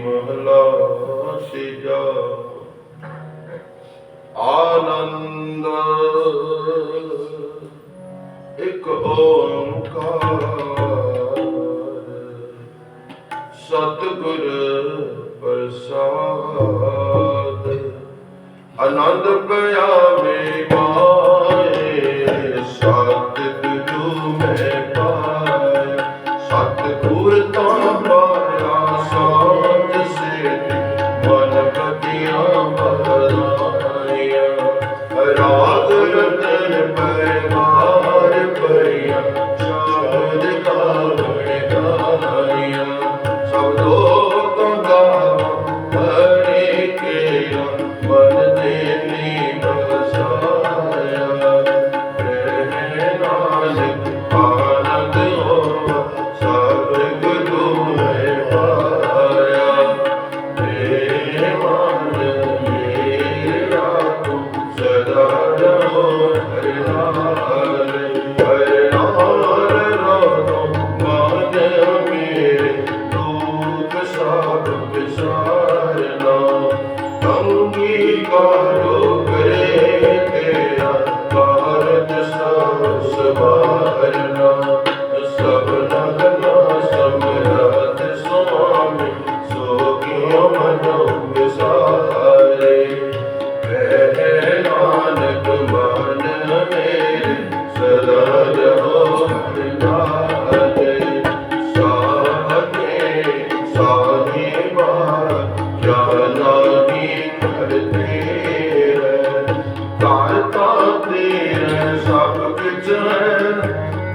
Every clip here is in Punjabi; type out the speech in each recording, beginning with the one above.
ਮਹਲਾ ਆਨੰਦ। ਇੱਕ ਓੰਕਾਰ। ਸਤਿਗੁਰ ਪ੍ਰਸਾਦ। ਪਿਆ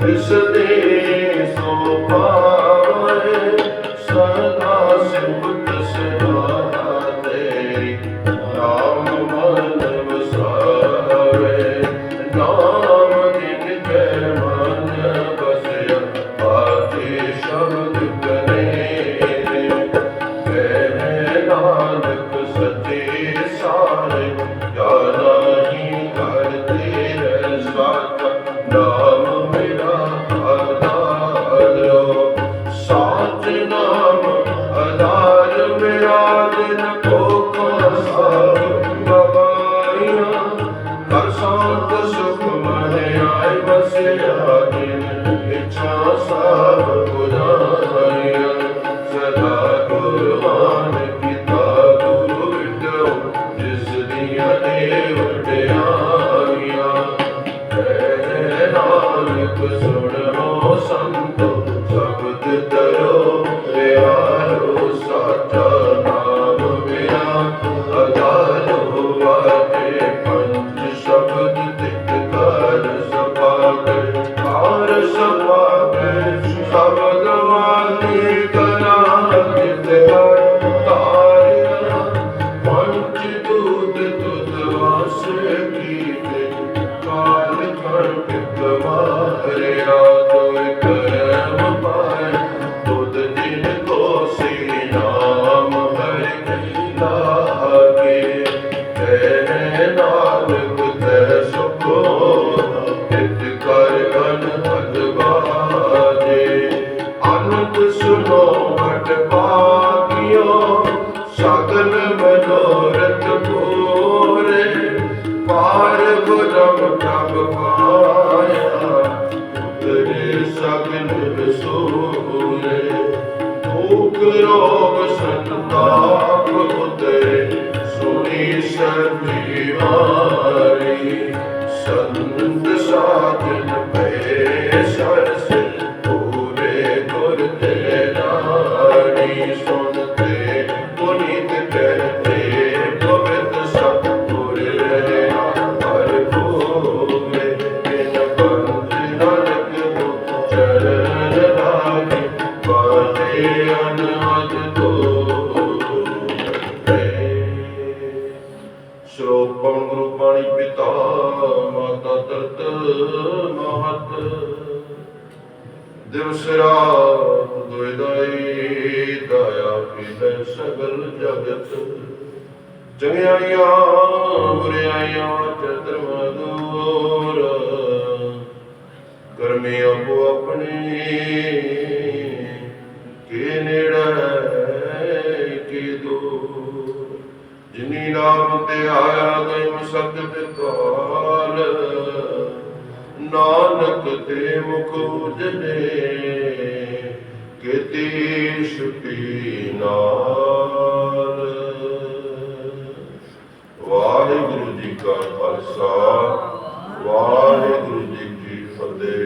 ਇਸ ਦੇ ਸੋ ਪਾਵੇ ਸਦਾ ਸਿਮਤ ਸਦਾ ਤੇਰੀ ਨਾਮ ਮਨ ਵਸਾਵੇ ਨਾਮ ਦਿਨ ਤੇ ਮਨ ਬਸਿਆ ਬਾਕੀ ਸ਼ਬਦ ਕਰੇ। ਸਭ ਸੁਣੋ ਸੰਤੋ ਸ਼ਬਦ ਧਰੋ ਰਿਆਰੋ ਸਾਚਾ ਨਾਮ ਮੇਰਾ शर्मिवारी संत साधन पे ਸਰੋਪਣ ਗੁਰੂ ਪਾਣੀ ਪਿਤਾ, ਮਾਤਾ ਤਰਤ ਮਹਤ। ਦਿਵਸ ਰਾਤ ਦੁਇ ਦਈ ਦਇਆ ਪਿਲੇ ਸਗਲ ਜਗਤ। ਚੰਗਿਆਈਆਂ, ਬੁਰਿਆਈਆਂ, ਚਤਰ ਮਦੂਰ ਕਰਮੇ ਆਪੋ ਆਪਣੇ, ਕੇ ਨੇੜੇ, ਕੇ ਦੂਰ। ਪ੍ਰਭ ਤੇ ਆਇਆ ਗਏ ਮਸਕਤ ਕਾਲ। ਨਾਨਕ ਤੇ ਮੁਖ ਉਜਲੇ ਕੀਤੀ ਛੁਟੀ ਨਾ